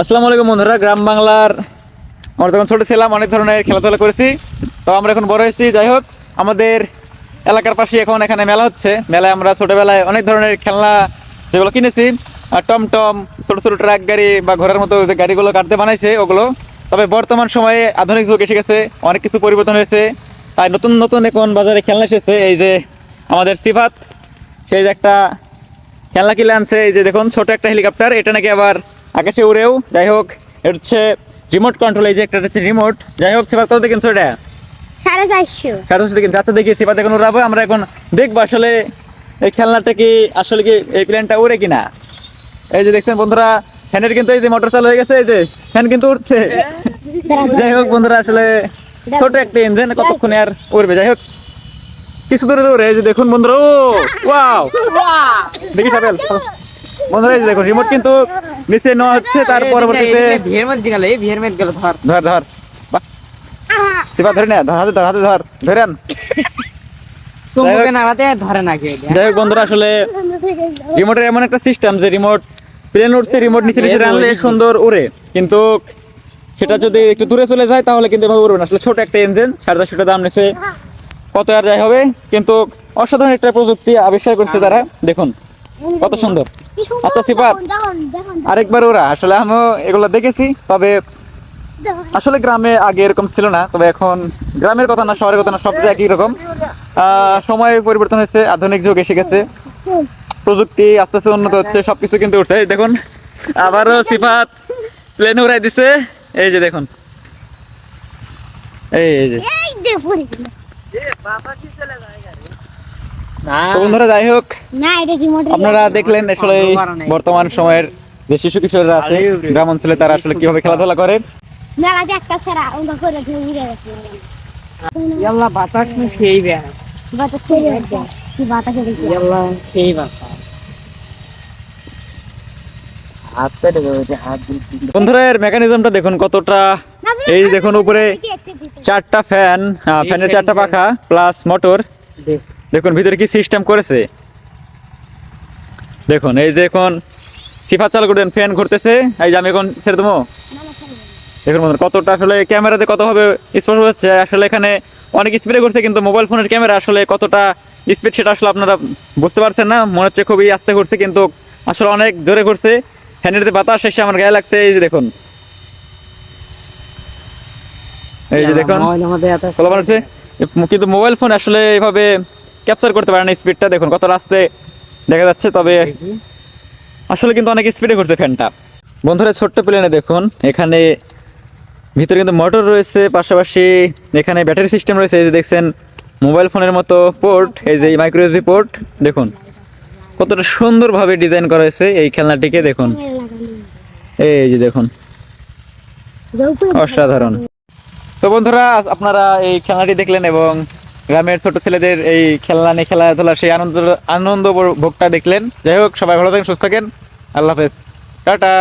আসসালামু আলাইকুম বন্ধুরা, গ্রাম বাংলার আমরা যখন ছোটো ছিলাম, অনেক ধরনের খেলাধুলা করেছি। তো আমরা এখন বড় হয়েছি। যাই হোক, আমাদের এলাকার পাশে এখন এখানে মেলা হচ্ছে। মেলায় আমরা ছোটোবেলায় অনেক ধরনের খেলনা যেগুলো কিনেছি। আর টমটম ছোটো ছোটো ট্রাক গাড়ি বা ঘোড়ার মতো যে গাড়িগুলো কাটতে বানাইছে, ওগুলো। তবে বর্তমান সময়ে আধুনিক যুগ এসে গেছে, অনেক কিছু পরিবর্তন হয়েছে। তাই নতুন নতুন এখন বাজারে খেলনা এসেছে। এই যে আমাদের সিফাত, সেই যে একটা খেলনা কিনে আনছে। এই যে দেখুন, ছোট একটা হেলিকপ্টার এটা নাকি আবার আকাশে উড়েও যাই হোক এটা হচ্ছে রিমোট কন্ট্রোল এই যে একটা হচ্ছে রিমোট যাই হোক সেবার কত কিনছো এটা সাড়ে চারশো। সাড়ে চারশো কিনছে আচ্ছা দেখি সেবার দেখুন উড়াবো আমরা এখন দেখব আসলে এই খেলনাটা কি আসলে কি এই প্লেনটা উড়ে কিনা। এই যে দেখছেন বন্ধুরা ফ্যানের কিন্তু এই যে মোটর চালু হয়ে গেছে এই যে ফ্যান কিন্তু উঠছে যাই হোক বন্ধুরা আসলে ছোট একটা ইঞ্জিন কতক্ষণে আর উড়বে যাই হোক। কিছু দূরে দূরে এই যে দেখুন বন্ধুরা ও ওয়াও। দেখি সাবেল বন্ধুরা এই যে দেখুন রিমোট কিন্তু নিচে নেওয়া হচ্ছে তার পরবর্তীতে ভিড়ের মধ্যে গেল এই ভিড়ের মধ্যে গেল ধর। ধর ধর। ধরে না ধর হাতে ধর হাতে ধর ধরে আন। চুম্বকে নাড়াতে ধরে না কে যাই হোক বন্ধুরা আসলে রিমোটের এমন একটা সিস্টেম যে রিমোট প্লেন উঠছে রিমোট নিচে নিচে আনলে সুন্দর উড়ে কিন্তু সেটা যদি একটু দূরে চলে যায় তাহলে কিন্তু এভাবে উড়বে না। আসলে ছোট একটা ইঞ্জিন সাড়ে চারশো দাম নিচ্ছে কত আর যাই হবে? কিন্তু অসাধারণ একটা প্রযুক্তি আবিষ্কার করছে তারা। দেখুন। কত সুন্দর। আচ্ছা, সিফাত। আরেকবার ওরা আসলে আমিও এগুলো দেখেছি তবে আসলে গ্রামে আগে এরকম ছিল না তবে এখন গ্রামের কথা না শহরের কথা না সব জায়গায় একই রকম। আহ, সময় পরিবর্তন হয়েছে আধুনিক যুগ এসে গেছে। প্রযুক্তি আস্তে আস্তে উন্নত হচ্ছে সবকিছু কিন্তু উঠছে। এই দেখুন আবারও সিফাত প্লেন উড়াই দিছে। এই যে দেখুন। এই এই যে এই দে পড়ে গেল। না তো বন্ধুরা যাই হোক আপনারা দেখলেন আসলে বর্তমান সময়ের যে শিশু কিশোররা আছে গ্রাম অঞ্চলে তারা আসলে কীভাবে খেলাধুলা করে? মেলাতে একটা সেরা ওটা করে দিয়ে গেছে। ইয়াল্লা বাতাস না সেই ব্যাগ বাতাস ছেড়ে গেছে। কি বাতাস ছেড়ে ইয়াল্লা সেই বাতাস হাত পেটে গেছে হাত দিয়ে বন্ধুরা এর মেকানিজমটা দেখুন কতটা। এই দেখুন উপরে চারটা ফ্যান ফ্যানের চারটা পাখা প্লাস মোটর দেখুন ভিতরে কি সিস্টেম করেছে? দেখুন এই যে এখন সিফা চালু করবেন ফ্যান ঘুরতেছে। এই যে আমি এখন ছেড়ে দেবো। দেখুন বন্ধুরা কতটা আসলে ক্যামেরাতে কতভাবে স্পষ্ট হচ্ছে। আসলে এখানে অনেক স্পিডে ঘুরছে কিন্তু মোবাইল ফোনের ক্যামেরা আসলে কতটা স্পিড সেটা আসলে আপনারা বুঝতে পারছেন না। মনে হচ্ছে খুবই আস্তে ঘুরছে কিন্তু আসলে অনেক জোরে ঘুরছে। ফ্যানের যে বাতাস এসে আমার গায়ে লাগছে। এই যে দেখুন। এই যে দেখুন। কিন্তু মোবাইল ফোন আসলে এইভাবে ক্যাপচার করতে পারে না স্পিডটা দেখুন কত রাস্তায় দেখা যাচ্ছে তবে আসলে কিন্তু অনেক স্পিডে করছে ফ্যানটা বন্ধুরা ছোট্ট প্লেনে দেখুন এখানে ভিতরে কিন্তু মোটর রয়েছে পাশাপাশি এখানে ব্যাটারি সিস্টেম রয়েছে এই যে দেখছেন মোবাইল ফোনের মতো পোর্ট এই যে মাইক্রো এসডি পোর্ট দেখুন। কতটা সুন্দরভাবে ডিজাইন করা হয়েছে এই খেলনাটিকে দেখুন। এই যে দেখুন। অসাধারণ। তো বন্ধুরা আপনারা এই খেলনাটি দেখলেন এবং গ্রামের ছোট ছেলেদের এই খেলনা নিয়ে খেলাধুলা, সেই আনন্দ আনন্দ ভোগটা দেখলেন। যাই হোক, সবাই ভালো থাকেন, সুস্থ থাকেন। আল্লাহ হাফেজ। টাটা।